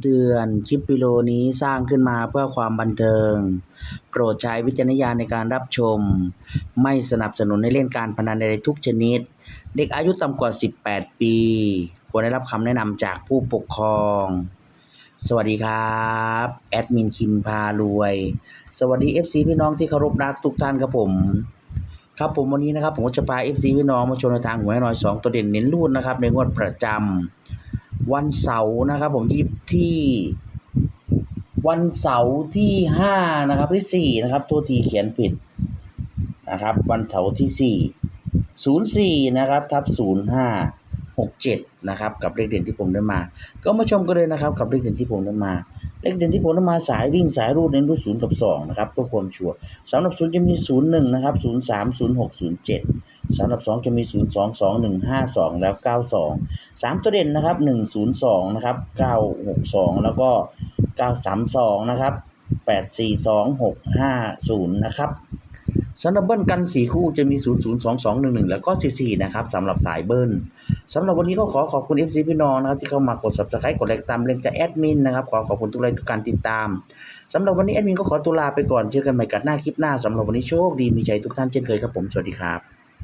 เตือน คลิปวิดีโอนี้สร้างขึ้นมาเพื่อความบันเทิง โปรดใช้วิจารณญาณในการรับชม ไม่สนับสนุนในเล่นการพนันใดๆทุกชนิด เด็กอายุต่ำกว่า 18 ปี ควรได้รับคำแนะนำจากผู้ปกครอง สวัสดีครับ แอดมินคิมพารวย สวัสดี FC พี่น้องที่เคารพรักทุกท่านครับผม ครับผมวันนี้นะครับผมจะพา FC พี่น้องมาชมในทางหวยหน่อย 2 ตัวเด่นเน้นรูดนะครับในงวดประจำ วันเสาร์นะครับ ผมที่ที่ วันเสาร์ที่ห้านะครับที่สี่นะครับตัวทีเขียนผิดนะครับ วันเสาร์ที่สี่ศูนย์สี่นะครับทับศูนย์ห้าหกเจ็ดนะครับกับเลขเด่นที่ผมได้มา ก็มาชมกันเลยนะครับกับเลขเด่นที่ผมได้มา เลขเด่นที่ผมได้มาสายวิ่งสายรูดเน้นรูดศูนย์กับสองนะครับเพื่อความชัวร์สำหรับศูนย์จะมีศูนย์หนึ่งนะครับศูนย์สามศูนย์หกศูนย์เจ็ด สำหรับสองจะมีศูนย์สองสองหนึ่งห้าสองแล้วเก้าสองสามตัวเด่นนะครับหนึ่งศูนย์สองนะครับเก้าหกสองแล้วก็ 932 นะครับ 842 650 นะครับสำหรับเบิ้ลกัน4คู่จะมี 002211 แล้วก็ 44 นะครับสำหรับสายเบิ้ลสำหรับวันนี้ก็ขอขอบคุณ FC พี่น้องนะครับที่เข้ามากด Subscribe กดไลค์ตามเรื่งจากแอดมินนะครับขอขอบคุณทุกไลค์ทุกการติดตามสำหรับวันนี้แอดมินก็ขอตัวลาไปก่อนเจอกันใหม่กับหน้าคลิปหน้าสำหรับวันนี้โชคดีมีใจทุกท่านเช่นเคยครับผมสวัสดีครับ